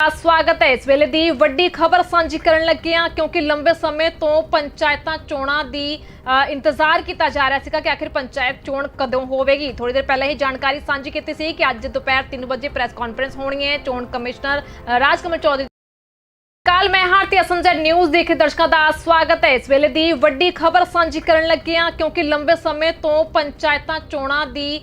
ਸਵਾਗਤ ਹੈ। ਇਸ ਵੇਲੇ ਦੀ ਵੱਡੀ ਖਬਰ ਸਾਂਝੀ ਕਰਨ ਲੱਗੇ ਹਾਂ ਕਿਉਂਕਿ ਲੰਬੇ ਸਮੇਂ ਤੋਂ ਪੰਚਾਇਤਾਂ ਚੋਣਾਂ ਦੀ ਇੰਤਜ਼ਾਰ ਕੀਤਾ ਜਾ ਰਿਹਾ ਸੀਗਾ ਕਿ ਆਖਿਰ ਪੰਚਾਇਤ ਚੋਣ ਕਦੋਂ ਹੋਵੇਗੀ। ਥੋੜੀ ਦੇਰ ਪਹਿਲਾਂ ਹੀ ਜਾਣਕਾਰੀ ਸਾਂਝੀ ਕੀਤੀ ਸੀ ਕਿ ਅੱਜ ਦੁਪਹਿਰ 3 ਵਜੇ ਪ੍ਰੈਸ ਕਾਨਫਰੰਸ ਹੋਣੀ ਹੈ। ਚੋਣ ਕਮਿਸ਼ਨਰ ਅ, ਰਾਜਕਮਲ ਚੌਧਰੀ ਕਾਲ ਮੈਂ ਹਾਰਤੀ ਅਸੰਜਰ ਨਿਊਜ਼ ਦੇਖ ਰਹੇ ਦਰਸ਼ਕਾਂ ਦਾ ਸਵਾਗਤ ਹੈ ਇਸ ਵੇਲੇ ਦੀ ਵੱਡੀ ਖਬਰ ਸਾਂਝੀ ਕਰਨ ਲੱਗੇ ਹਾਂ ਕਿਉਂਕਿ ਲੰਬੇ ਸਮੇਂ ਤੋਂ ਪੰਚਾਇਤਾਂ ਚੋਣਾਂ ਦੀ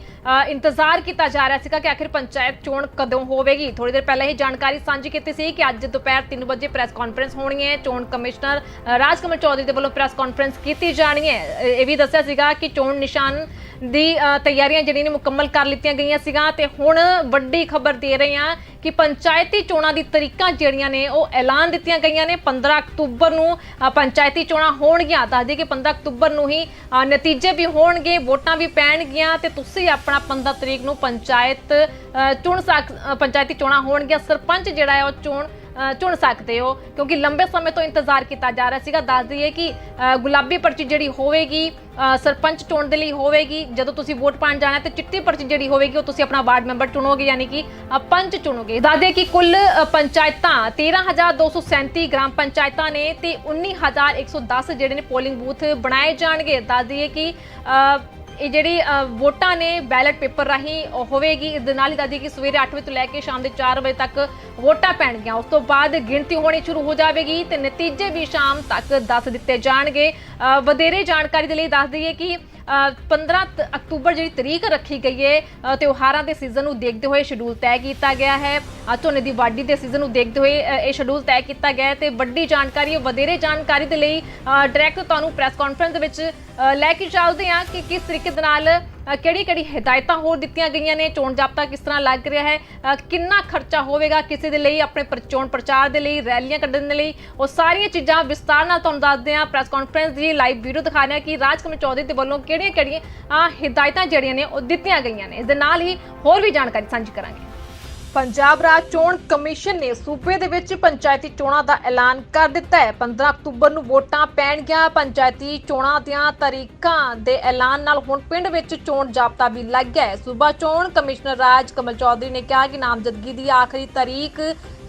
ਇੰਤਜ਼ਾਰ ਕੀਤਾ ਜਾ ਰਿਹਾ ਸੀਗਾ ਕਿ ਆਖਿਰ ਪੰਚਾਇਤ ਚੋਣ ਕਦੋਂ ਹੋਵੇਗੀ ਥੋੜੀ ਦੇਰ ਪਹਿਲਾਂ ਹੀ ਜਾਣਕਾਰੀ ਸਾਂਝੀ ਕੀਤੀ ਸੀ ਕਿ ਅੱਜ ਦੁਪਹਿਰ 3 ਵਜੇ ਪ੍ਰੈਸ ਕਾਨਫਰੰਸ ਹੋਣੀ ਹੈ ਚੋਣ ਕਮਿਸ਼ਨਰ ਅ, ਰਾਜਕਮਲ ਚੌਧਰੀ ਦੇ ਵੱਲੋਂ ਪ੍ਰੈਸ ਕਾਨਫਰੰਸ ਕੀਤੀ ਜਾਣੀ ਹੈ ਇਹ ਵੀ ਦੱਸਿਆ ਸੀਗਾ ਕਿ ਚੋਣ ਨਿਸ਼ਾਨ ਦੀ ਤਿਆਰੀਆਂ ਜਿਹੜੀਆਂ ਨੇ ਮੁਕੰਮਲ ਕਰ ਲਿੱਤੀਆਂ ਗਈਆਂ ਸੀਗੀਆਂ ਤੇ ਹੁਣ ਵੱਡੀ ਖਬਰ ਦੇ ਰਹੇ ਹਾਂ ਕਿ ਪੰਚਾਇਤੀ ਚੋਣਾਂ ਦੀ ਤਰੀਕਾਂ ਜਿਹੜੀਆਂ ਨੇ ਉਹ ਐਲਾਨ ਦਿੱਤੀਆਂ ਗਈਆਂ ਨੇ। 15 ਅਕਤੂਬਰ ਨੂੰ ਪੰਚਾਇਤੀ ਚੋਣਾਂ ਹੋਣਗੀਆਂ। ਦੱਸ ਦਈਏ ਕਿ 15 ਅਕਤੂਬਰ ਨੂੰ ਹੀ ਨਤੀਜੇ ਵੀ ਹੋਣਗੇ, ਵੋਟਾਂ ਵੀ ਪੈਣਗੀਆਂ ਤੇ ਤੁਸੀਂ ਆਪਣਾ 15 ਤਰੀਕ ਨੂੰ ਪੰਚਾਇਤ ਚੁਣ ਸਕ ਪੰਚਾਇਤੀ ਚੋਣਾਂ ਹੋਣਗੀਆਂ। ਸਰਪੰਚ ਜਿਹੜਾ ਹੈ ਉਹ ਚੋਣ ਚੁਣ ਸਕਦੇ ਹੋ? ਕਿਉਂਕਿ ਲੰਬੇ ਸਮੇਂ ਤੋਂ ਇੰਤਜ਼ਾਰ ਕੀਤਾ ਜਾ ਰਿਹਾ ਸੀਗਾ। ਦੱਸ ਦਈਏ ਕਿ ਗੁਲਾਬੀ ਪਰਚੀ ਜਿਹੜੀ ਹੋਵੇਗੀ ਸਰਪੰਚ ਚੋਣ ਦੇ ਲਈ ਹੋਵੇਗੀ। ਜਦੋਂ ਤੁਸੀਂ ਵੋਟ ਪਾਣ ਜਾਣਾ ਹੈ ਤੇ ਚਿੱਟੀ ਪਰਚੀ ਜਿਹੜੀ ਹੋਵੇਗੀ ਉਹ ਤੁਸੀਂ ਆਪਣਾ ਵਾਰਡ ਮੈਂਬਰ ਚੁਣੋਗੇ ਯਾਨੀ ਕਿ ਪੰਚ ਚੁਣੋਗੇ। ਦੱਸ ਦਈਏ ਕਿ ਕੁੱਲ ਅ, ਪੰਚਾਇਤਾਂ 13237 ਗ੍ਰਾਮ ਪੰਚਾਇਤਾਂ ਨੇ ਤੇ 19110 ਜਿਹੜੇ ਨੇ ਪੋਲਿੰਗ ਬੂਥ ਬਣਾਏ ਜਾਣਗੇ। ਦੱਸ ਦਈਏ ਕਿ ਇਹ ਜਿਹੜੀ ਵੋਟਾਂ ਨੇ ਬੈਲਟ ਪੇਪਰ ਰਾਹੀਂ ਹੋਵੇਗੀ। ਇਸ ਦੇ ਨਾਲ ਹੀ ਦੱਸਦੀ ਕਿ ਸਵੇਰੇ 8 ਵਜੇ ਤੋਂ ਲੈ ਕੇ ਸ਼ਾਮ ਦੇ 4 ਵਜੇ ਤੱਕ ਵੋਟਾਂ ਪੈਣਗੀਆਂ। ਉਸ ਤੋਂ ਬਾਅਦ ਗਿਣਤੀ ਹੋਣੀ ਸ਼ੁਰੂ ਹੋ ਜਾਵੇਗੀ ਤੇ ਨਤੀਜੇ ਵੀ ਸ਼ਾਮ ਤੱਕ ਦੱਸ ਦਿੱਤੇ ਜਾਣਗੇ। ਵਧੇਰੇ ਜਾਣਕਾਰੀ ਦੇ ਲਈ ਦੱਸ ਦਈਏ ਕਿ ਅ, 15 ਅਕਤੂਬਰ ਜਿਹੜੀ ਤਰੀਕ ਰੱਖੀ ਗਈ ਹੈ ਤਿਉਹਾਰਾਂ ਦੇ ਸੀਜ਼ਨ ਨੂੰ ਦੇਖਦੇ ਹੋਏ ਸ਼ਡਿਊਲ ਤੈਅ ਕੀਤਾ ਗਿਆ ਹੈ। ਝੋਨੇ ਦੀ ਵਾਢੀ ਦੇ ਸੀਜ਼ਨ ਨੂੰ ਦੇਖਦੇ ਹੋਏ ਇਹ ਸ਼ਡਿਊਲ ਤੈਅ ਕੀਤਾ ਗਿਆ ਹੈ ਤੇ ਵੱਡੀ ਜਾਣਕਾਰੀ ਵਧੇਰੇ ਜਾਣਕਾਰੀ ਦੇ ਲਈ ਡਾਇਰੈਕਟ ਤੁਹਾਨੂੰ ਪ੍ਰੈਸ ਕਾਨਫਰੰਸ ਦੇ ਵਿੱਚ ਲੈ ਕੇ ਚੱਲਦੇ ਹਾਂ ਕਿ ਕਿਸ ਤਰੀਕੇ ਦੇ ਨਾਲ ਕਿਹੜੀ ਕਿਹੜੀ ਹਦਾਇਤਾਂ ਹੋਰ ਦਿੱਤੀਆਂ ਗਈਆਂ ਨੇ ਚੋਣ ਜਾਬਤਾ ਕਿਸ ਤਰ੍ਹਾਂ ਲੱਗ ਰਿਹਾ ਹੈ ਕਿੰਨਾ ਖਰਚਾ ਹੋਵੇਗਾ ਕਿਸੇ ਦੇ ਲਈ ਆਪਣੇ ਪਰ- ਚੋਣ ਪ੍ਰਚਾਰ ਦੇ ਲਈ ਰੈਲੀਆਂ ਕੱਢਣ ਦੇ ਲਈ ਉਹ ਸਾਰੀਆਂ ਚੀਜ਼ਾਂ ਵਿਸਤਾਰ ਨਾਲ ਤੁਹਾਨੂੰ ਦੱਸਦੇ ਹਾਂ ਪ੍ਰੈਸ ਕਾਨਫਰੰਸ ਦੀ ਲਾਈਵ ਵੀਡੀਓ ਦਿਖਾ ਰਹੇ ਹਾਂ ਕਿ ਰਾਜ ਰਾਜਕਮਲ ਚੌਧਰੀ ਦੇ ਵੱਲੋਂ ਕਿਹੜੀਆਂ ਕਿਹੜੀਆਂ ਅ, ਹਦਾਇਤਾਂ ਜਿਹੜੀਆਂ ਨੇ ਉਹ ਦਿੱਤੀਆਂ ਗਈਆਂ ਨੇ। ਇਸ ਦੇ ਨਾਲ ਹੀ ਹੋਰ ਵੀ ਜਾਣਕਾਰੀ ਸਾਂਝੀ ਕਰਾਂਗੇ। ਪੰਜਾਬ ਰਾਜ ਚੋਣ ਕਮਿਸ਼ਨ ਨੇ ਸੂਬੇ ਦੇ ਵਿੱਚ ਪੰਚਾਇਤੀ ਚੋਣਾਂ ਦਾ ਐਲਾਨ ਕਰ ਦਿੱਤਾ ਹੈ। 15 ਅਕਤੂਬਰ ਨੂੰ ਵੋਟਾਂ ਪੈਣਗੀਆਂ। ਪੰਚਾਇਤੀ ਚੋਣਾਂ ਦੀਆਂ ਤਰੀਕਾਂ ਦੇ ਐਲਾਨ ਨਾਲ ਹੁਣ ਪਿੰਡ ਵਿੱਚ ਚੋਣ ਜਾਬਤਾ ਵੀ ਲੱਗ ਗਿਆ ਹੈ। ਸੂਬਾ ਚੋਣ ਕਮਿਸ਼ਨਰ ਰਾਜ ਕਮਲ ਚੌਧਰੀ ਨੇ ਕਿਹਾ ਕਿ ਨਾਮਜ਼ਦਗੀ ਦੀ ਆਖਰੀ ਤਾਰੀਖ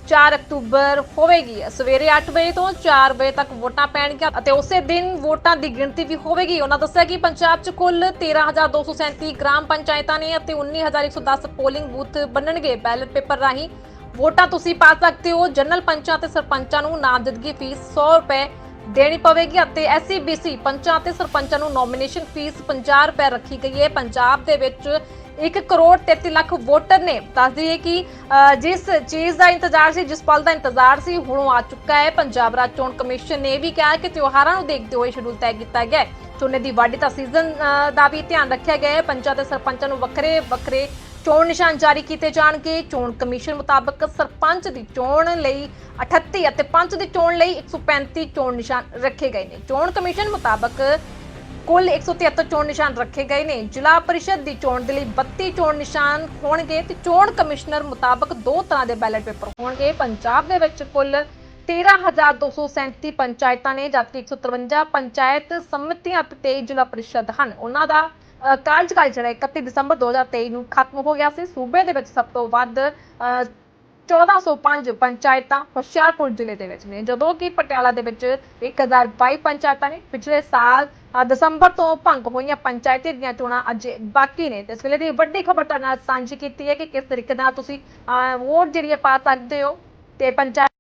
4 ਅਕਤੂਬਰ ਹੋਵੇਗੀ। ਸਵੇਰੇ 8 ਵਜੇ ਤੋਂ 4 ਵਜੇ ਤੱਕ ਵੋਟਾਂ ਪੈਣਗੀਆਂ ਅਤੇ ਉਸੇ ਦਿਨ ਵੋਟਾਂ ਦੀ ਗਿਣਤੀ ਵੀ ਹੋਵੇਗੀ। ਉਹਨਾਂ ਦੱਸਿਆ ਕਿ ਪੰਜਾਬ 'ਚ ਕੁੱਲ 13237 ਗ੍ਰਾਮ ਪੰਚਾਇਤਾਂ ਨੇ ਅਤੇ 19110 ਪੋਲਿੰਗ ਬੂਥ ਬਣਨਗੇ ਬੈਲਟ ਪੇਪਰ ਰਾਹੀਂ। ਵੋਟਾਂ ਤੁਸੀਂ ਪਾ ਸਕਦੇ ਹੋ। ਜਨਰਲ ਪੰਚਾਂ ਤੇ ਸਰਪੰਚਾਂ ਨੂੰ ਨਾਮਜ਼ਦਗੀ ਫੀਸ 100 ਰੁਪਏ ਦੇਣੀ ਪਵੇਗੀ ਅਤੇ ਐਸਸੀਬੀਸੀ ਪੰਚਾਂ ਤੇ ਸਰਪੰਚਾਂ ਨੂੰ ਨੋਮੀਨੇਸ਼ਨ ਫੀਸ 50 ਰੁਪਏ ਰੱਖੀ ਗਈ ਹੈ। ਪੰਜਾਬ ਦੇ ਵਿੱਚ 1 ਕਰੋੜ 33 ਲੱਖ ਵੋਟਰ ਨੇ। ਦੱਸ ਦਈਏ ਕਿ ਅ, ਜਿਸ ਚੀਜ਼ ਦਾ ਇੰਤਜ਼ਾਰ ਸੀ ਜਿਸ ਪਲ ਦਾ ਇੰਤਜ਼ਾਰ ਸੀ ਹੁਣ ਆ ਚੁੱਕਾ ਹੈ। ਪੰਜਾਬ ਰਾਜ ਚੋਣ ਕਮਿਸ਼ਨ ਨੇ ਇਹ ਵੀ ਕਿਹਾ ਕਿ ਤਿਉਹਾਰਾਂ ਨੂੰ ਦੇਖਦੇ ਹੋਏ ਸ਼ਡਿਊਲ ਤੈਅ ਕੀਤਾ ਗਿਆ ਹੈ। ਝੋਨੇ ਦੀ ਵਾਢੀ ਦਾ ਸੀਜ਼ਨ ਅ, ਦਾ ਵੀ ਧਿਆਨ ਰੱਖਿਆ ਗਿਆ ਹੈ। ਪੰਚਾਂ ਤੇ ਸਰਪੰਚਾਂ ਨੂੰ ਵੱਖਰੇ ਵੱਖਰੇ ਚੋਣ ਨਿਸ਼ਾਨ ਜਾਰੀ ਕੀਤੇ ਜਾਣਗੇ। ਚੋਣ ਕਮਿਸ਼ਨ ਮੁਤਾਬਕ ਸਰਪੰਚ ਦੀ ਚੋਣ ਲਈ 38 ਅਤੇ ਪੰਚ ਦੀ ਚੋਣ ਲਈ 135 ਚੋਣ ਨਿਸ਼ਾਨ ਰੱਖੇ ਗਏ ਨੇ। ਚੋਣ ਕਮਿਸ਼ਨ ਮੁਤਾਬਕ ਕੁੱਲ 173 ਚੋਣ ਨਿਸ਼ਾਨ ਰੱਖੇ ਗਏ ਨੇ। ਜ਼ਿਲ੍ਹਾ ਪਰਿਸ਼ਦ ਦੀ ਚੋਣ ਦੇ ਲਈ 32 ਚੋਣ ਨਿਸ਼ਾਨ ਹੋਣਗੇ ਤੇ ਚੋਣ ਕਮਿਸ਼ਨਰ ਮੁਤਾਬਕ ਦੋ ਤਰ੍ਹਾਂ ਦੇ ਬੈਲਟ ਪੇਪਰ ਹੋਣਗੇ। ਪੰਜਾਬ ਦੇ ਵਿੱਚ ਕੁੱਲ 13237 ਪੰਚਾਇਤਾਂ ਨੇ, ਜਦਕਿ 153 ਪੰਚਾਇਤ ਸਮਿਤੀਆਂ ਤੇ ਜ਼ਿਲ੍ਹਾ ਪਰਿਸ਼ਦ ਹਨ। ਉਹਨਾਂ ਦਾ ਕਾਰਜਕਾਲ ਜਿਹੜਾ 31 ਦਸੰਬਰ 2023 ਨੂੰ ਖਤਮ ਹੋ ਗਿਆ ਸੀ। ਸੂਬੇ ਦੇ ਵਿੱਚ ਸਭ ਤੋਂ ਵੱਧ 1405 ਪੰਚਾਇਤਾਂ ਹੁਸ਼ਿਆਰਪੁਰ ਜ਼ਿਲ੍ਹੇ ਦੇ ਵਿੱਚ ਨੇ ਜਦੋਂ ਕਿ ਪਟਿਆਲਾ ਦੇ ਵਿੱਚ 1022 ਪੰਚਾਇਤਾਂ ਨੇ ਪਿਛਲੇ ਸਾਲ ਦਸੰਬਰ ਤੋਂ ਭੰਗ ਹੋਈਆਂ ਪੰਚਾਇਤੀ ਦੀਆਂ ਚੋਣਾਂ ਅਜੇ ਬਾਕੀ ਨੇ। ਤੇ ਇਸ ਵੇਲੇ ਦੀ ਵੱਡੀ ਖਬਰ ਤੁਹਾਡੇ ਨਾਲ ਸਾਂਝੀ ਕੀਤੀ ਹੈ ਕਿ ਕਿਸ ਤਰੀਕੇ ਨਾਲ ਤੁਸੀਂ ਅ, ਵੋਟ ਜਿਹੜੀ ਹੈ ਪਾ ਸਕਦੇ ਹੋ ਤੇ ਪੰਚਾਇਤ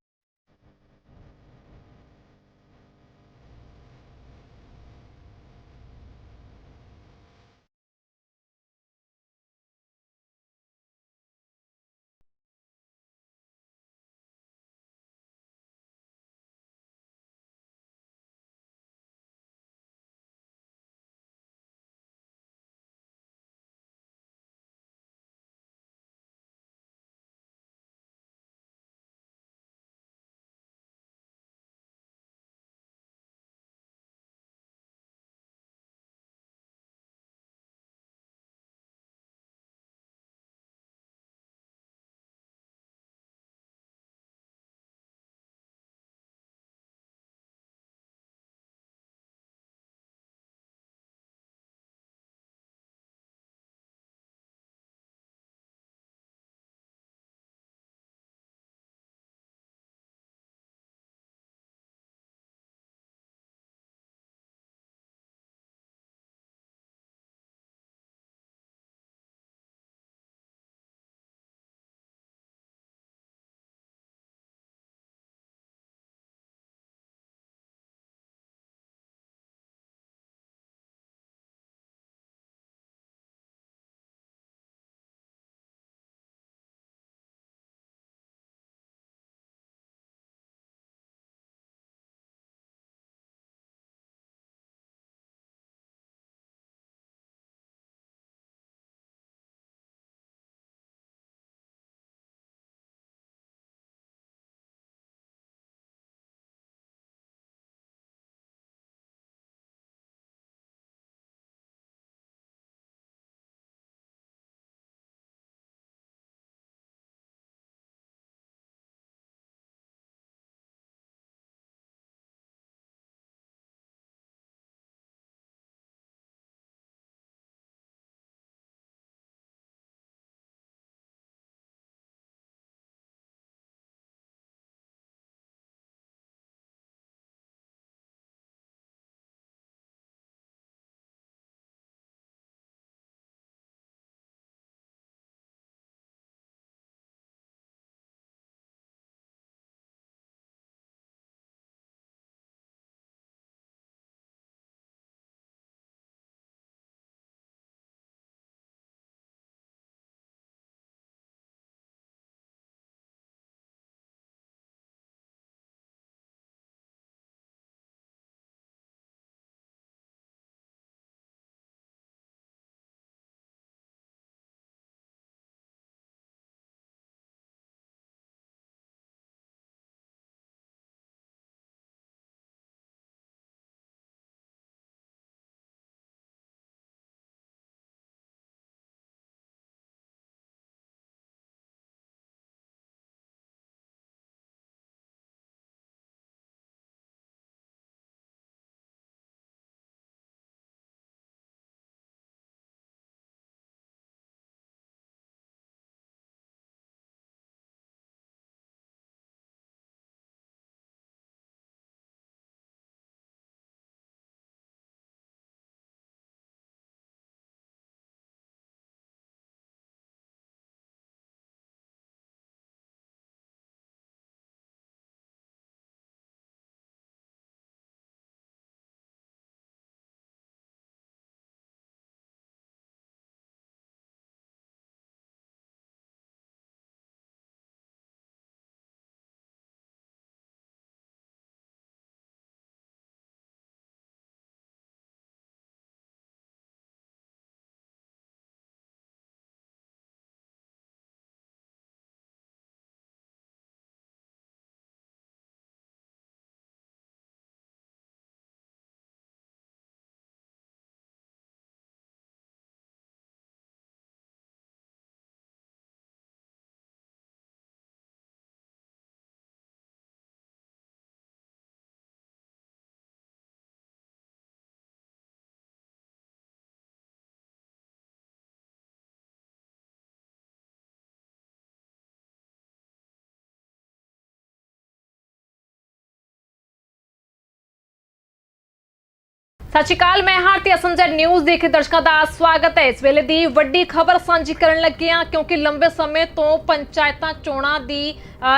ਸਤਿ ਸ਼੍ਰੀ ਅਕਾਲ, ਮੈਂ ਹਾਰਤੀ ਅਸੰਜਰ। ਨਿਊਜ਼ ਦੇਖ ਦਰਸ਼ਕਾਂ ਦਾ ਸਵਾਗਤ ਹੈ। ਇਸ ਵੇਲੇ ਦੀ ਵੱਡੀ ਖਬਰ ਸਾਂਝੀ ਕਰਨ ਲੱਗੇ ਹਾਂ, ਕਿਉਂਕਿ ਲੰਬੇ ਸਮੇਂ ਤੋਂ ਪੰਚਾਇਤਾਂ ਚੋਣਾਂ ਦੀ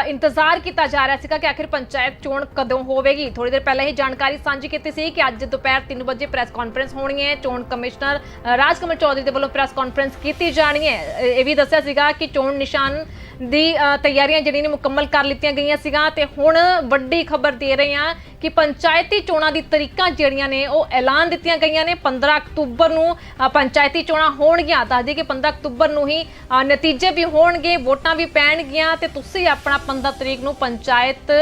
ਇੰਤਜ਼ਾਰ ਕੀਤਾ ਜਾ ਰਿਹਾ ਸੀਗਾ ਕਿ ਆਖਿਰ ਪੰਚਾਇਤ ਚੋਣ ਕਦੋਂ ਹੋਵੇਗੀ। ਥੋੜੀ ਦੇਰ ਪਹਿਲਾਂ ਹੀ ਜਾਣਕਾਰੀ ਸਾਂਝੀ ਕੀਤੀ ਸੀ ਕਿ ਅੱਜ ਦੁਪਹਿਰ 3 ਵਜੇ ਪ੍ਰੈਸ ਕਾਨਫਰੰਸ ਹੋਣੀ ਹੈ ਚੋਣ ਕਮਿਸ਼ਨਰ ਰਾਜ ਕਮਲ ਚੌਧਰੀ ਦੇ ਵੱਲੋਂ ਪ੍ਰੈਸ ਕਾਨਫਰੰਸ ਕੀਤੀ ਜਾਣੀ ਹੈ ਇਹ ਵੀ ਦੱਸਿਆ ਸੀਗਾ ਕਿ ਚੋਣ ਨਿਸ਼ਾਨ ਦੀ ਤਿਆਰੀਆਂ ਜਿਹੜੀਆਂ ਨੇ ਮੁਕੰਮਲ ਕਰ ਲਿੱਤੀਆਂ ਗਈਆਂ ਸੀਗਾ ਤੇ ਹੁਣ ਵੱਡੀ ਖਬਰ ਦੇ ਰਹੇ ਹਾਂ ਕਿ ਪੰਚਾਇਤੀ ਚੋਣਾਂ ਦੀ ਤਰੀਕਾਂ ਜਿਹੜੀਆਂ ਨੇ ਉਹ ਐਲਾਨ ਦਿੱਤੀਆਂ ਗਈਆਂ ਨੇ। 15 ਅਕਤੂਬਰ ਨੂੰ ਪੰਚਾਇਤੀ ਚੋਣਾਂ ਹੋਣਗੀਆਂ। ਦੱਸ ਦਈਏ ਕਿ 15 ਅਕਤੂਬਰ ਨੂੰ ਹੀ ਨਤੀਜੇ ਵੀ ਹੋਣਗੇ, ਵੋਟਾਂ ਵੀ ਪੈਣਗੀਆਂ ਤੇ ਤੁਸੀਂ ਆਪਣਾ 15 ਤਰੀਕ ਨੂੰ ਪੰਚਾਇਤ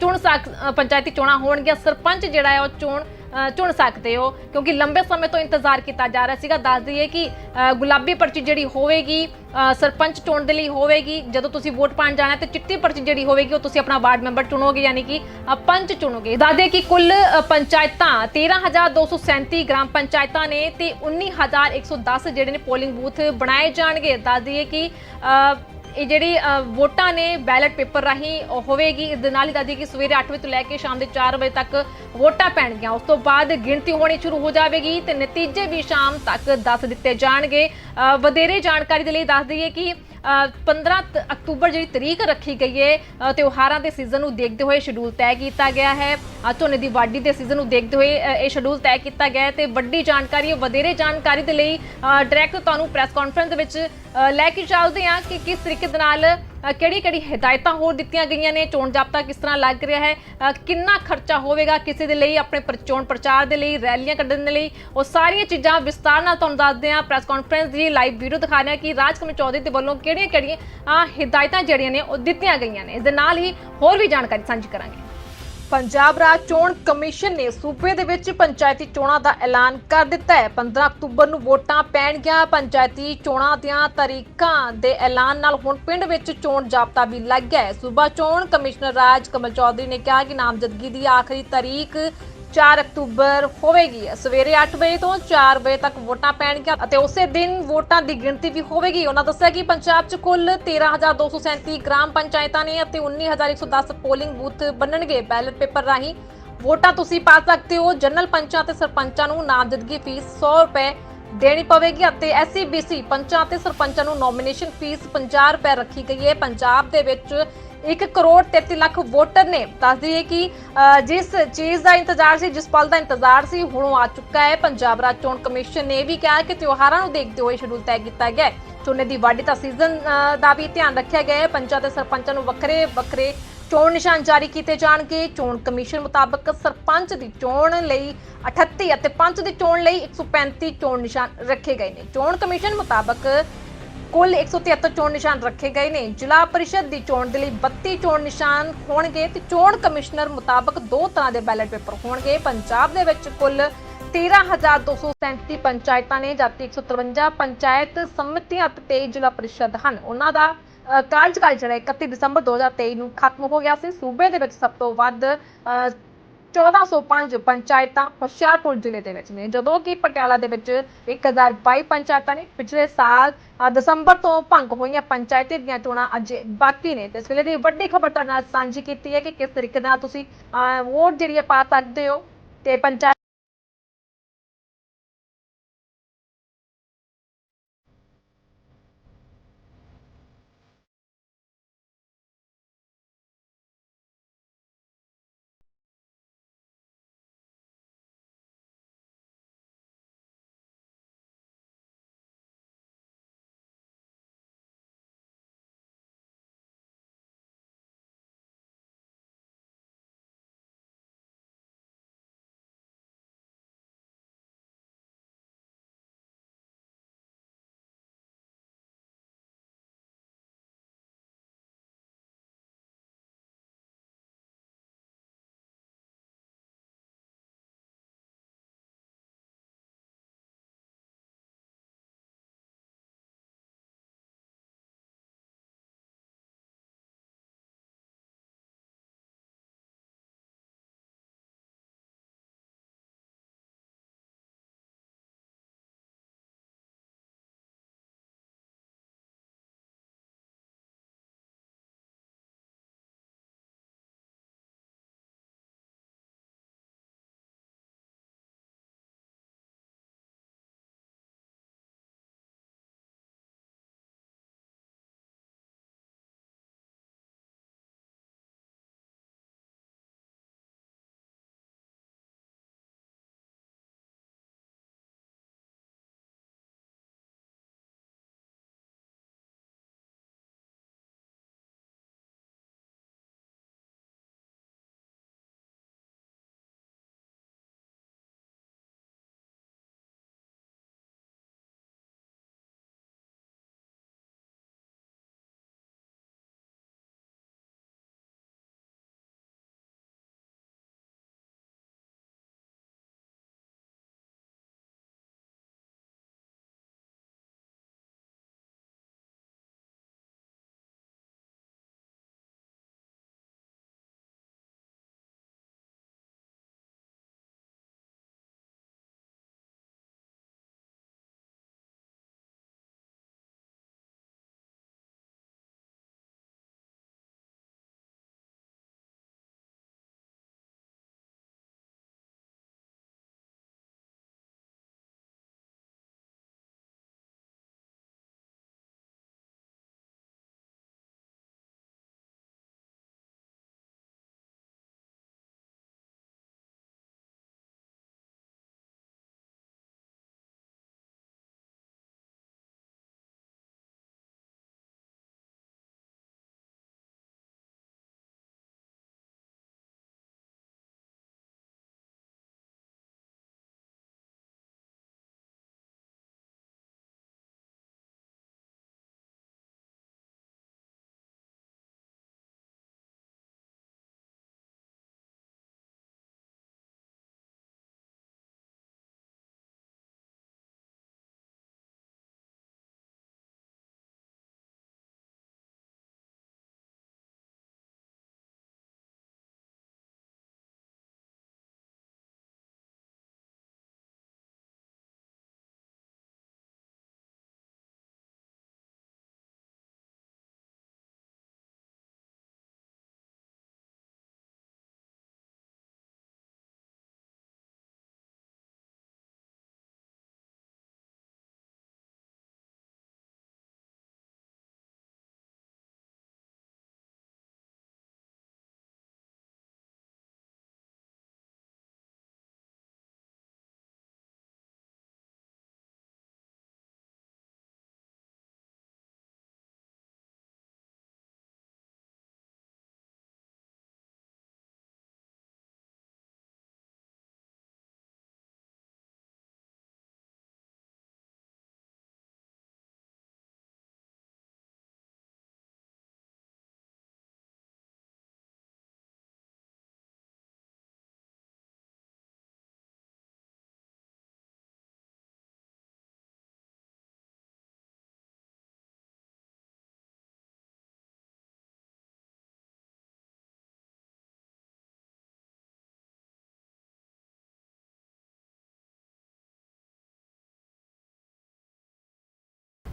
ਚੁਣ ਸਕ ਪੰਚਾਇਤੀ ਚੋਣਾਂ ਹੋਣਗੀਆਂ। ਸਰਪੰਚ ਜਿਹੜਾ ਹੈ ਉਹ ਚੋਣ ਅ, ਚੁਣ ਸਕਦੇ ਹੋ? ਕਿਉਂਕਿ ਲੰਬੇ ਸਮੇਂ ਤੋਂ ਇੰਤਜ਼ਾਰ ਕੀਤਾ ਜਾ ਰਿਹਾ ਸੀਗਾ। ਦੱਸ ਦਈਏ ਕਿ ਅ, ਗੁਲਾਬੀ ਪਰਚੀ ਜਿਹੜੀ ਹੋਵੇਗੀ ਅ, ਸਰਪੰਚ ਚੁਣ ਦੇ ਲਈ ਹੋਵੇਗੀ। ਜਦੋਂ ਤੁਸੀਂ ਵੋਟ ਪਾਣ ਜਾਣਾ ਤੇ ਚਿੱਟੀ ਪਰਚੀ ਜਿਹੜੀ ਹੋਵੇਗੀ ਉਹ ਤੁਸੀਂ ਆਪਣਾ ਵਾਰਡ ਮੈਂਬਰ ਚੁਣੋਗੇ ਯਾਨੀ ਕਿ ਅ, ਪੰਚ ਚੁਣੋਗੇ। ਦੱਸ ਦਈਏ ਕਿ ਕੁੱਲ ਅ, ਪੰਚਾਇਤਾਂ 13237 ਗ੍ਰਾਮ ਪੰਚਾਇਤਾਂ ਨੇ ਤੇ 19110 ਜਿਹੜੇ ਨੇ ਪੋਲਿੰਗ ਬੂਥ ਬਣਾਏ ਜਾਣਗੇ। ਦੱਸ ਦਈਏ ਕਿ ਅ, ਇਹ ਜਿਹੜੀ ਵੋਟਾਂ ਨੇ ਬੈਲਟ ਪੇਪਰ ਰਾਹੀਂ ਹੋਵੇਗੀ। ਇਸ ਦੇ ਨਾਲ ਹੀ ਦੱਸਦੀ ਕਿ ਸਵੇਰੇ 8 ਵਜੇ ਤੋਂ ਲੈ ਕੇ ਸ਼ਾਮ ਦੇ 4 ਵਜੇ ਤੱਕ ਵੋਟਾਂ ਪੈਣਗੀਆਂ। ਉਸ ਤੋਂ ਬਾਅਦ ਗਿਣਤੀ ਹੋਣੀ ਸ਼ੁਰੂ ਹੋ ਜਾਵੇਗੀ ਤੇ ਨਤੀਜੇ ਵੀ ਸ਼ਾਮ ਤੱਕ ਦੱਸ ਦਿੱਤੇ ਜਾਣਗੇ। ਵਧੇਰੇ ਜਾਣਕਾਰੀ ਦੇ ਲਈ ਦੱਸ ਦਈਏ ਕਿ ਅ, 15 ਅਕਤੂਬਰ ਜਿਹੜੀ ਤਰੀਕ ਰੱਖੀ ਗਈ ਹੈ ਤਿਉਹਾਰਾਂ ਦੇ ਸੀਜ਼ਨ ਨੂੰ ਦੇਖਦੇ ਹੋਏ ਸ਼ਡਿਊਲ ਤੈਅ ਕੀਤਾ ਗਿਆ ਹੈ। ਝੋਨੇ ਦੀ ਵਾਢੀ ਦੇ ਸੀਜ਼ਨ ਨੂੰ ਦੇਖਦੇ ਹੋਏ ਇਹ ਸ਼ਡਿਊਲ ਤੈਅ ਕੀਤਾ ਗਿਆ ਹੈ ਤੇ ਵੱਡੀ ਜਾਣਕਾਰੀ ਵਧੇਰੇ ਜਾਣਕਾਰੀ ਦੇ ਲਈ ਡਾਇਰੈਕਟ ਤੁਹਾਨੂੰ ਪ੍ਰੈਸ ਕਾਨਫਰੰਸ ਦੇ ਵਿੱਚ ਲੈ ਕੇ ਚੱਲਦੇ ਹਾਂ ਕਿ ਕਿਸ ਤਰੀਕੇ ਦੇ ਨਾਲ ਕਿਹੜੀ ਕਿਹੜੀ ਹਦਾਇਤਾਂ ਹੋਰ ਦਿੱਤੀਆਂ ਗਈਆਂ ਨੇ ਚੋਣ ਜਾਬਤਾ ਕਿਸ ਤਰ੍ਹਾਂ ਲੱਗ ਰਿਹਾ ਹੈ ਕਿੰਨਾ ਖਰਚਾ ਹੋਵੇਗਾ ਕਿਸੇ ਦੇ ਲਈ ਆਪਣੇ ਪਰ- ਚੋਣ ਪ੍ਰਚਾਰ ਦੇ ਲਈ ਰੈਲੀਆਂ ਕੱਢਣ ਦੇ ਲਈ ਉਹ ਸਾਰੀਆਂ ਚੀਜ਼ਾਂ ਵਿਸਤਾਰ ਨਾਲ ਤੁਹਾਨੂੰ ਦੱਸਦੇ ਹਾਂ ਪ੍ਰੈਸ ਕਾਨਫਰੰਸ ਦੀ ਲਾਈਵ ਵੀਡੀਓ ਦਿਖਾ ਰਹੇ ਹਾਂ ਕਿ ਰਾਜ ਕਮਲ ਚੌਧਰੀ ਦੇ ਵੱਲੋਂ ਕਿਹੜੀਆਂ ਕਿਹੜੀਆਂ ਅ, ਹਦਾਇਤਾਂ ਜਿਹੜੀਆਂ ਨੇ ਉਹ ਦਿੱਤੀਆਂ ਗਈਆਂ ਨੇ। ਇਸ ਦੇ ਨਾਲ ਹੀ ਹੋਰ ਵੀ ਜਾਣਕਾਰੀ ਸਾਂਝੀ ਕਰਾਂਗੇ। ਪੰਜਾਬ ਰਾਜ ਚੋਣ ਕਮਿਸ਼ਨ ਨੇ ਸੂਬੇ ਦੇ ਵਿੱਚ ਪੰਚਾਇਤੀ ਚੋਣਾਂ ਦਾ ਐਲਾਨ ਕਰ ਦਿੱਤਾ ਹੈ। 15 ਅਕਤੂਬਰ ਨੂੰ ਵੋਟਾਂ ਪੈਣਗੀਆਂ। ਪੰਚਾਇਤੀ ਚੋਣਾਂ ਦੀਆਂ ਤਾਰੀਖਾਂ ਦੇ ਐਲਾਨ ਨਾਲ ਹੁਣ ਪਿੰਡ ਵਿੱਚ ਚੋਣ ਜਾਬਤਾ ਵੀ ਲੱਗ ਗਿਆ ਹੈ। ਸੂਬਾ ਚੋਣ ਕਮਿਸ਼ਨਰ ਰਾਜ ਕਮਲ ਚੌਧਰੀ ਨੇ ਕਿਹਾ ਕਿ ਨਾਮਜ਼ਦਗੀ ਦੀ ਆਖਰੀ ਤਾਰੀਖ 4 ਅਕਤੂਬਰ ਹੋਵੇਗੀ। ਸਵੇਰੇ 8 ਵਜੇ ਤੋਂ 4 ਵਜੇ ਤੱਕ ਵੋਟਾਂ ਪੈਣਗੀਆਂ ਅਤੇ ਉਸੇ ਦਿਨ ਵੋਟਾਂ ਦੀ ਗਿਣਤੀ ਵੀ ਹੋਵੇਗੀ। ਉਹਨਾਂ ਦੱਸਿਆ ਕਿ ਪੰਜਾਬ 'ਚ ਕੁੱਲ 13237 ਗ੍ਰਾਮ ਪੰਚਾਇਤਾਂ ਨੇ ਅਤੇ 19110 ਪੋਲਿੰਗ ਬੂਥ ਬਣਨਗੇ। ਬੈਲਟ ਪੇਪਰ ਰਾਹੀਂ ਵੋਟਾਂ ਤੁਸੀਂ ਪਾ ਸਕਦੇ ਹੋ। ਜਨਰਲ ਪੰਚਾਂ ਤੇ ਸਰਪੰਚਾਂ ਨੂੰ ਨਾਮਜ਼ਦਗੀ ਫੀਸ 100 ਰੁਪਏ ਦੇਣੀ ਪਵੇਗੀ ਅਤੇ ਐਸਸੀਬੀਸੀ ਪੰਚਾਂ ਤੇ ਸਰਪੰਚਾਂ ਨੂੰ ਨੋਮੀਨੇਸ਼ਨ ਫੀਸ 50 ਰੁਪਏ ਰੱਖੀ ਗਈ ਹੈ। ਪੰਜਾਬ ਦੇ ਵਿੱਚ 1 ਕਰੋੜ 33 ਲੱਖ ਵੋਟਰ ਨੇ। ਦੱਸ ਦਈਏ ਕਿ ਅ, ਜਿਸ ਚੀਜ਼ ਦਾ ਇੰਤਜ਼ਾਰ ਸੀ ਜਿਸ ਪਲ ਦਾ ਇੰਤਜ਼ਾਰ ਸੀ ਹੁਣ ਉਹ ਆ ਚੁੱਕਾ ਹੈ। ਪੰਜਾਬ ਰਾਜ ਚੋਣ ਕਮਿਸ਼ਨ ਨੇ ਇਹ ਵੀ ਕਿਹਾ ਕਿ ਤਿਉਹਾਰਾਂ ਨੂੰ ਦੇਖਦੇ ਹੋਏ ਸ਼ਡਿਊਲ ਤੈਅ ਕੀਤਾ ਗਿਆ ਹੈ। ਝੋਨੇ ਦੀ ਵਾਢੀ ਦਾ ਸੀਜ਼ਨ ਅ, ਦਾ ਵੀ ਧਿਆਨ ਰੱਖਿਆ ਗਿਆ ਹੈ। ਪੰਚਾਂ ਤੇ ਸਰਪੰਚਾਂ ਨੂੰ ਵੱਖਰੇ ਵੱਖਰੇ ਚੋਣ ਨਿਸ਼ਾਨ ਜਾਰੀ ਕੀਤੇ ਜਾਣਗੇ। ਚੋਣ ਕਮਿਸ਼ਨ ਮੁਤਾਬਕ ਸਰਪੰਚ ਦੀ ਚੋਣ ਲਈ 38 ਅਤੇ ਪੰਚ ਦੀ ਚੋਣ ਲਈ 135 ਚੋਣ ਨਿਸ਼ਾਨ ਰੱਖੇ ਗਏ ਨੇ। ਚੋਣ ਕਮਿਸ਼ਨ ਮੁਤਾਬਕ ਕੁੱਲ 173 ਚੋਣ ਨਿਸ਼ਾਨ ਰੱਖੇ ਗਏ ਨੇ। ਜ਼ਿਲ੍ਹਾ ਪਰਿਸ਼ਦ ਦੀ ਚੋਣ ਦੇ ਲਈ 32 ਚੋਣ ਨਿਸ਼ਾਨ ਹੋਣਗੇ ਤੇ ਚੋਣ ਕਮਿਸ਼ਨਰ ਮੁਤਾਬਕ ਦੋ ਤਰ੍ਹਾਂ ਦੇ ਬੈਲਟ ਪੇਪਰ ਹੋਣਗੇ। ਪੰਜਾਬ ਦੇ ਵਿੱਚ ਕੁੱਲ 13237 ਪੰਚਾਇਤਾਂ ਨੇ ਜਦਕਿ 153 ਪੰਚਾਇਤ ਸਮਿਤੀਆਂ ਅਤੇ 23 ਜ਼ਿਲ੍ਹਾ ਪਰਿਸ਼ਦ ਹਨ। ਉਹਨਾਂ ਦਾ ਕਾਰਜਕਾਲ ਜਿਹੜਾ 31 ਦਸੰਬਰ 2023 ਨੂੰ ਖਤਮ ਹੋ ਗਿਆ ਸੀ। ਸੂਬੇ ਦੇ ਵਿੱਚ ਸਭ ਤੋਂ ਵੱਧ 1405 ਪੰਚਾਇਤਾਂ ਹੁਸ਼ਿਆਰਪੁਰ ਜ਼ਿਲ੍ਹੇ ਦੇ ਵਿੱਚ ਨੇ। ਜਦੋਂ ਕਿ ਪਟਿਆਲਾ ਦੇ ਵਿੱਚ 1022 ਪੰਚਾਇਤਾਂ ਨੇ ਪਿਛਲੇ ਸਾਲ ਦਸੰਬਰ ਤੋਂ ਭੰਗ ਹੋਈਆਂ ਪੰਚਾਇਤੀ ਦੀਆਂ ਚੋਣਾਂ ਅਜੇ ਬਾਕੀ ਨੇ। ਤੇ ਇਸ ਵੇਲੇ ਦੀ ਵੱਡੀ ਖਬਰ ਤੁਹਾਡੇ ਨਾਲ ਸਾਂਝੀ ਕੀਤੀ ਹੈ ਕਿ ਕਿਸ ਤਰੀਕੇ ਨਾਲ ਤੁਸੀਂ ਅ, ਵੋਟ ਜਿਹੜੀ ਹੈ ਪਾ ਸਕਦੇ ਹੋ। ਤੇ ਪੰਚਾਇਤ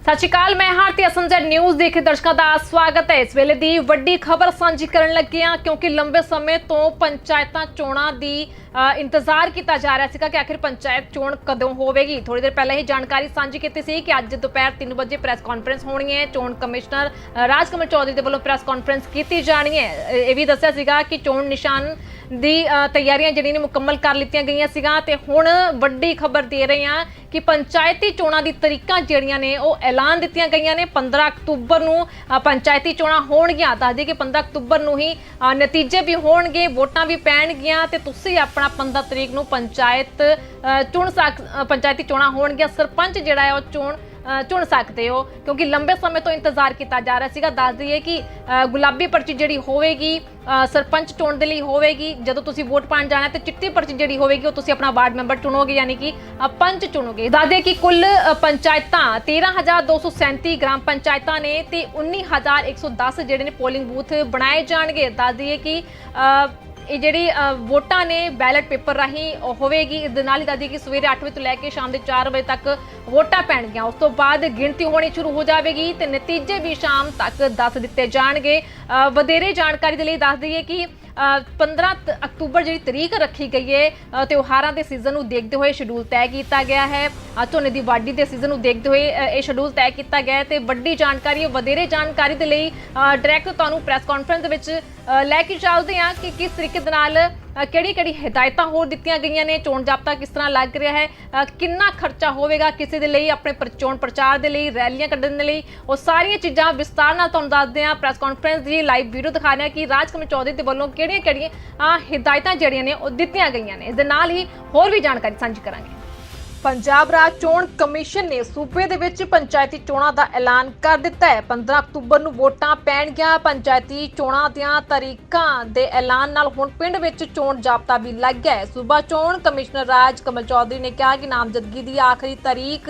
ਸਤਿ ਸ਼੍ਰੀ ਅਕਾਲ ਮੈਂ ਹਾਰਤੀ ਅਸੰਜਰ ਨਿਊਜ਼ ਦੇਖ ਰਹੇ ਦਰਸ਼ਕਾਂ ਦਾ ਸਵਾਗਤ ਹੈ। ਇਸ ਵੇਲੇ ਦੀ ਵੱਡੀ ਖਬਰ ਸਾਂਝੀ ਕਰਨ ਲੱਗੇ ਹਾਂ ਕਿਉਂਕਿ ਲੰਬੇ ਸਮੇਂ ਤੋਂ ਪੰਚਾਇਤਾਂ ਚੋਣਾਂ ਦੀ ਇੰਤਜ਼ਾਰ ਕੀਤਾ ਜਾ ਰਿਹਾ ਸੀਗਾ ਕਿ ਆਖਿਰ ਪੰਚਾਇਤ ਚੋਣ ਕਦੋਂ ਹੋਵੇਗੀ। ਥੋੜੀ ਦੇਰ ਪਹਿਲਾਂ ਹੀ ਜਾਣਕਾਰੀ ਸਾਂਝੀ ਕੀਤੀ ਸੀ ਕਿ ਅੱਜ ਦੁਪਹਿਰ 3 ਵਜੇ ਪ੍ਰੈਸ ਕਾਨਫਰੰਸ ਹੋਣੀ ਹੈ। ਚੋਣ ਕਮਿਸ਼ਨਰ ਅ, ਰਾਜਕਮਲ ਚੌਧਰੀ ਦੇ ਵੱਲੋਂ ਪ੍ਰੈਸ ਕਾਨਫਰੰਸ ਕੀਤੀ ਜਾਣੀ ਹੈ। ਇਹ ਵੀ ਦੱਸਿਆ ਸੀਗਾ ਕਿ ਚੋਣ ਨਿਸ਼ਾਨ ਦੀ ਤਿਆਰੀਆਂ ਜਿਹੜੀਆਂ ਨੇ ਮੁਕੰਮਲ ਕਰ ਲਿੱਤੀਆਂ ਗਈਆਂ ਸੀਗਾ ਤੇ ਹੁਣ ਵੱਡੀ ਖਬਰ ਦੇ ਰਹੇ ਹਾਂ ਕਿ ਪੰਚਾਇਤੀ ਚੋਣਾਂ ਦੀ ਤਰੀਕਾਂ ਜਿਹੜੀਆਂ ਨੇ ਉਹ ਐਲਾਨ ਦਿੱਤੀਆਂ ਗਈਆਂ ਨੇ। 15 ਅਕਤੂਬਰ ਨੂੰ ਪੰਚਾਇਤੀ ਚੋਣਾਂ ਹੋਣਗੀਆਂ। ਦੱਸਦੀ ਕਿ 15 ਅਕਤੂਬਰ ਨੂੰ ਹੀ ਨਤੀਜੇ ਵੀ ਹੋਣਗੇ, ਵੋਟਾਂ ਵੀ ਪੈਣਗੀਆਂ ਤੇ ਤੁਸੀਂ ਆਪਣਾ 15 ਤਰੀਕ ਨੂੰ ਪੰਚਾਇਤ ਚੁਣ ਸਕ ਪੰਚਾਇਤੀ ਚੋਣਾਂ ਹੋਣਗੀਆਂ। ਸਰਪੰਚ ਜਿਹੜਾ ਹੈ ਉਹ ਚੋਣ ਚੁਣ ਸਕਦੇ ਹੋ। ਕਿਉਂਕਿ ਲੰਬੇ ਸਮੇਂ ਤੋਂ ਇੰਤਜ਼ਾਰ ਕੀਤਾ ਜਾ ਰਿਹਾ ਸੀਗਾ। ਦੱਸ ਦਈਏ ਕਿ ਗੁਲਾਬੀ ਪਰਚੀ ਜਿਹੜੀ ਹੋਵੇਗੀ ਸਰਪੰਚ ਚੋਣ ਦੇ ਲਈ ਹੋਵੇਗੀ। ਜਦੋਂ ਤੁਸੀਂ ਵੋਟ ਪਾਣ ਜਾਣਾ ਹੈ ਤੇ ਚਿੱਟੀ ਪਰਚੀ ਜਿਹੜੀ ਹੋਵੇਗੀ ਉਹ ਤੁਸੀਂ ਆਪਣਾ ਵਾਰਡ ਮੈਂਬਰ ਚੁਣੋਗੇ ਯਾਨੀ ਕਿ ਪੰਚ ਚੁਣੋਗੇ। ਦੱਸ ਦਈਏ ਕਿ ਕੁੱਲ ਅ, ਪੰਚਾਇਤਾਂ 13237 ਗ੍ਰਾਮ ਪੰਚਾਇਤਾਂ ਨੇ ਤੇ 19110 ਜਿਹੜੇ ਨੇ ਪੋਲਿੰਗ ਬੂਥ ਬਣਾਏ ਜਾਣਗੇ। ਦੱਸ ਦਈਏ ਕਿ ਇਹ ਜਿਹੜੀ ਵੋਟਾਂ ਨੇ ਬੈਲਟ ਪੇਪਰ ਰਾਹੀਂ ਉਹ ਹੋਵੇਗੀ। ਇਸ ਦੇ ਨਾਲ ਹੀ ਦੱਸਦੀ ਕਿ ਸਵੇਰੇ 8 ਵਜੇ ਤੋਂ ਲੈ ਕੇ ਸ਼ਾਮ ਦੇ 4 ਵਜੇ ਤੱਕ ਵੋਟਾਂ ਪੈਣਗੀਆਂ। ਉਸ ਤੋਂ ਬਾਅਦ ਗਿਣਤੀ ਹੋਣੀ ਸ਼ੁਰੂ ਹੋ ਜਾਵੇਗੀ ਤੇ ਨਤੀਜੇ ਵੀ ਸ਼ਾਮ ਤੱਕ ਦੱਸ ਦਿੱਤੇ ਜਾਣਗੇ। ਵਧੇਰੇ ਜਾਣਕਾਰੀ ਦੇ ਲਈ ਦੱਸ ਦਈਏ ਕਿ ਅ, 15 ਅਕਤੂਬਰ ਜਿਹੜੀ ਤਰੀਕ ਰੱਖੀ ਗਈ ਹੈ ਤਿਉਹਾਰਾਂ ਦੇ ਸੀਜ਼ਨ ਨੂੰ ਦੇਖਦੇ ਹੋਏ ਸ਼ਡਿਊਲ ਤੈਅ ਕੀਤਾ ਗਿਆ ਹੈ। ਝੋਨੇ ਦੀ ਵਾਢੀ ਦੇ ਸੀਜ਼ਨ ਨੂੰ ਦੇਖਦੇ ਹੋਏ ਇਹ ਸ਼ਡਿਊਲ ਤੈਅ ਕੀਤਾ ਗਿਆ ਹੈ ਤੇ ਵੱਡੀ ਜਾਣਕਾਰੀ ਵਧੇਰੇ ਜਾਣਕਾਰੀ ਦੇ ਲਈ ਡਾਇਰੈਕਟ ਤੁਹਾਨੂੰ ਪ੍ਰੈਸ ਕਾਨਫਰੰਸ ਦੇ ਵਿੱਚ ਲੈ ਕੇ ਚੱਲਦੇ ਹਾਂ ਕਿ ਕਿਸ ਤਰੀਕੇ ਦੇ ਨਾਲ ਕਿਹੜੀ ਕਿਹੜੀ ਹਦਾਇਤਾਂ ਹੋਰ ਦਿੱਤੀਆਂ ਗਈਆਂ ਨੇ ਚੋਣ ਜਾਬਤਾ ਕਿਸ ਤਰ੍ਹਾਂ ਲੱਗ ਰਿਹਾ ਹੈ ਕਿੰਨਾ ਖਰਚਾ ਹੋਵੇਗਾ ਕਿਸੇ ਦੇ ਲਈ ਆਪਣੇ ਪਰ- ਚੋਣ ਪ੍ਰਚਾਰ ਦੇ ਲਈ ਰੈਲੀਆਂ ਕੱਢਣ ਦੇ ਲਈ ਉਹ ਸਾਰੀਆਂ ਚੀਜ਼ਾਂ ਵਿਸਤਾਰ ਨਾਲ ਤੁਹਾਨੂੰ ਦੱਸਦੇ ਹਾਂ ਪ੍ਰੈਸ ਕਾਨਫਰੰਸ ਦੀ ਲਾਈਵ ਵੀਡੀਓ ਦਿਖਾ ਰਹੇ ਹਾਂ ਕਿ ਰਾਜ ਰਾਜਕਮਲ ਚੌਧਰੀ ਦੇ ਵੱਲੋਂ ਕਿਹੜੀਆਂ ਕਿਹੜੀਆਂ ਅ, ਹਦਾਇਤਾਂ ਜਿਹੜੀਆਂ ਨੇ ਉਹ ਦਿੱਤੀਆਂ ਗਈਆਂ ਨੇ। ਇਸ ਦੇ ਨਾਲ ਹੀ ਹੋਰ ਵੀ ਜਾਣਕਾਰੀ ਸਾਂਝੀ ਕਰਾਂਗੇ। ਪੰਜਾਬ ਰਾਜ ਚੋਣ ਕਮਿਸ਼ਨ ਨੇ ਸੂਬੇ ਦੇ ਵਿੱਚ ਪੰਚਾਇਤੀ ਚੋਣਾਂ ਦਾ ਐਲਾਨ ਕਰ ਦਿੱਤਾ ਹੈ। 15 ਅਕਤੂਬਰ ਨੂੰ ਵੋਟਾਂ ਪੈਣਗੀਆਂ। ਪੰਚਾਇਤੀ ਚੋਣਾਂ ਦੀਆਂ ਤਰੀਕਾਂ ਦੇ ਐਲਾਨ ਨਾਲ ਹੁਣ ਪਿੰਡ ਵਿੱਚ ਚੋਣ ਜਾਬਤਾ ਵੀ ਲੱਗ ਗਿਆ ਹੈ। ਸੂਬਾ ਚੋਣ ਕਮਿਸ਼ਨਰ ਰਾਜ ਕਮਲ ਚੌਧਰੀ ਨੇ ਕਿਹਾ ਕਿ ਨਾਮਜ਼ਦਗੀ ਦੀ ਆਖਰੀ ਤਾਰੀਖ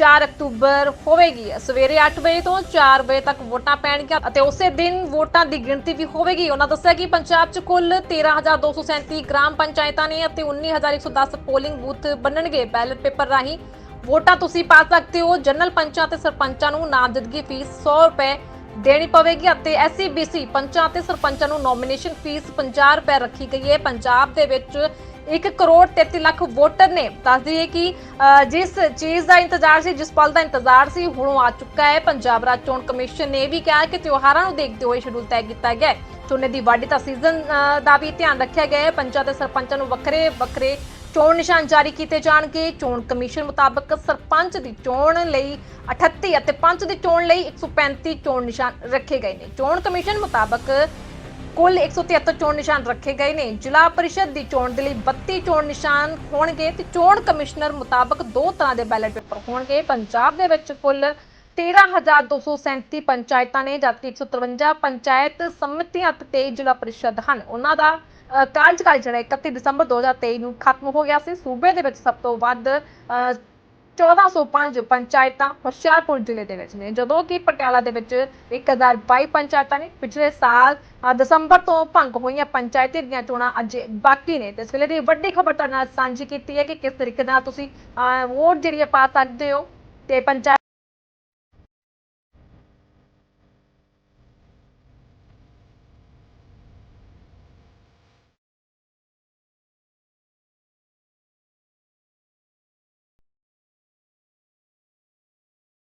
4 ਅਕਤੂਬਰ ਹੋਵੇਗੀ। ਸਵੇਰੇ 8 ਵਜੇ ਤੋਂ 4 ਵਜੇ ਤੱਕ ਵੋਟਾਂ ਪੈਣਗੀਆਂ ਅਤੇ ਉਸੇ ਦਿਨ ਵੋਟਾਂ ਦੀ ਗਿਣਤੀ ਵੀ ਹੋਵੇਗੀ। ਉਹਨਾਂ ਦੱਸਿਆ ਕਿ ਪੰਜਾਬ 'ਚ ਕੁੱਲ 13237 ਗ੍ਰਾਮ ਪੰਚਾਇਤਾਂ ਨੇ ਅਤੇ 19110 ਪੋਲਿੰਗ ਬੂਥ ਬਣਨਗੇ। ਬੈਲਟ ਪੇਪਰ ਰਾਹੀਂ ਵੋਟਾਂ ਤੁਸੀਂ ਪਾ ਸਕਦੇ ਹੋ। ਜਨਰਲ ਪੰਚਾਂ ਤੇ ਸਰਪੰਚਾਂ ਨੂੰ ਨਾਮਜ਼ਦਗੀ ਫੀਸ 100 ਰੁਪਏ ਦੇਣੀ ਪਵੇਗੀ ਅਤੇ ਐਸਸੀਬੀਸੀ ਪੰਚਾਂ ਤੇ ਸਰਪੰਚਾਂ ਨੂੰ ਨੋਮੀਨੇਸ਼ਨ ਫੀਸ 50 ਰੁਪਏ ਰੱਖੀ ਗਈ ਹੈ। ਪੰਜਾਬ ਦੇ ਵਿੱਚ 1 ਕਰੋੜ 33 ਲੱਖ ਵੋਟਰ ਨੇ। ਦੱਸ ਦਈਏ ਕਿ ਜਿਸ ਚੀਜ਼ ਦਾ ਇੰਤਜ਼ਾਰ ਸੀ, ਜਿਸ ਪਲ ਦਾ ਇੰਤਜ਼ਾਰ ਸੀ, ਹੁਣ ਉਹ ਆ ਚੁੱਕਾ ਹੈ। ਪੰਜਾਬ ਰਾਜ ਚੋਣ ਕਮਿਸ਼ਨ ਨੇ ਵੀ ਕਿਹਾ ਕਿ ਤਿਉਹਾਰਾਂ ਨੂੰ ਦੇਖਦੇ ਹੋਏ ਸ਼ਡਿਊਲ ਤੈਅ ਕੀਤਾ ਗਿਆ ਹੈ। ਝੋਨੇ ਦੀ ਵਾਢੀ ਦਾ ਸੀਜ਼ਨ ਦਾ ਵੀ ਧਿਆਨ ਰੱਖਿਆ ਗਿਆ ਹੈ। ਪੰਚਾਇਤ ਤੇ ਸਰਪੰਚਾਂ ਨੂੰ ਵੱਖਰੇ ਵੱਖਰੇ ਚੋਣ ਨਿਸ਼ਾਨ ਜਾਰੀ ਕੀਤੇ ਜਾਣਗੇ। ਚੋਣ ਕਮਿਸ਼ਨ ਮੁਤਾਬਕ ਸਰਪੰਚ ਦੀ ਚੋਣ ਲਈ 38 ਅਤੇ ਪੰਚ ਦੀ ਚੋਣ ਲਈ 135 ਚੋਣ ਨਿਸ਼ਾਨ ਰੱਖੇ ਗਏ ਨੇ। ਚੋਣ ਕਮਿਸ਼ਨ ਮੁਤਾਬਕ ਕੁੱਲ 173 ਚੋਣ ਨਿਸ਼ਾਨ ਰੱਖੇ ਗਏ ਨੇ। ਜ਼ਿਲ੍ਹਾ ਪਰਿਸ਼ਦ ਦੀ ਚੋਣ ਦੇ ਲਈ 32 ਚੋਣ ਨਿਸ਼ਾਨ ਹੋਣਗੇ ਤੇ ਚੋਣ ਕਮਿਸ਼ਨਰ ਮੁਤਾਬਕ ਦੋ ਤਰ੍ਹਾਂ ਦੇ ਬੈਲਟ ਪੇਪਰ ਹੋਣਗੇ। ਪੰਜਾਬ ਦੇ ਵਿੱਚ ਕੁੱਲ 13237 ਪੰਚਾਇਤਾਂ ਨੇ, ਜਦਕਿ 153 ਪੰਚਾਇਤ ਸਮਿਤੀਆਂ ਅਤੇ 23 ਜ਼ਿਲ੍ਹਾ ਪਰਿਸ਼ਦ ਹਨ। ਉਹਨਾਂ ਦਾ ਕਾਰਜਕਾਲ ਜਿਹੜਾ 31 ਦਸੰਬਰ 2023 ਨੂੰ ਖਤਮ ਹੋ ਗਿਆ ਸੀ। ਸੂਬੇ ਦੇ ਵਿੱਚ ਸਭ ਤੋਂ ਵੱਧ 1405 ਪੰਚਾਇਤਾਂ ਹੁਸ਼ਿਆਰਪੁਰ ਜ਼ਿਲ੍ਹੇ ਦੇ ਵਿੱਚ ਨੇ ਜਦੋਂ ਕਿ ਪਟਿਆਲਾ ਦੇ ਵਿੱਚ 1022 ਪੰਚਾਇਤਾਂ ਨੇ ਪਿਛਲੇ ਸਾਲ ਦਸੰਬਰ ਤੋਂ ਭੰਗ ਹੋਈਆਂ ਪੰਚਾਇਤੀ ਦੀਆਂ ਚੋਣਾਂ ਅਜੇ ਬਾਕੀ ਨੇ। ਤੇ ਇਸ ਵੇਲੇ ਦੀ ਵੱਡੀ ਖਬਰ ਤੁਹਾਡੇ ਨਾਲ ਸਾਂਝੀ ਕੀਤੀ ਹੈ ਕਿ ਕਿਸ ਤਰੀਕੇ ਨਾਲ ਤੁਸੀਂ ਅ, ਵੋਟ ਜਿਹੜੀ ਹੈ ਪਾ ਸਕਦੇ ਹੋ ਤੇ ਪੰਚਾਇਤ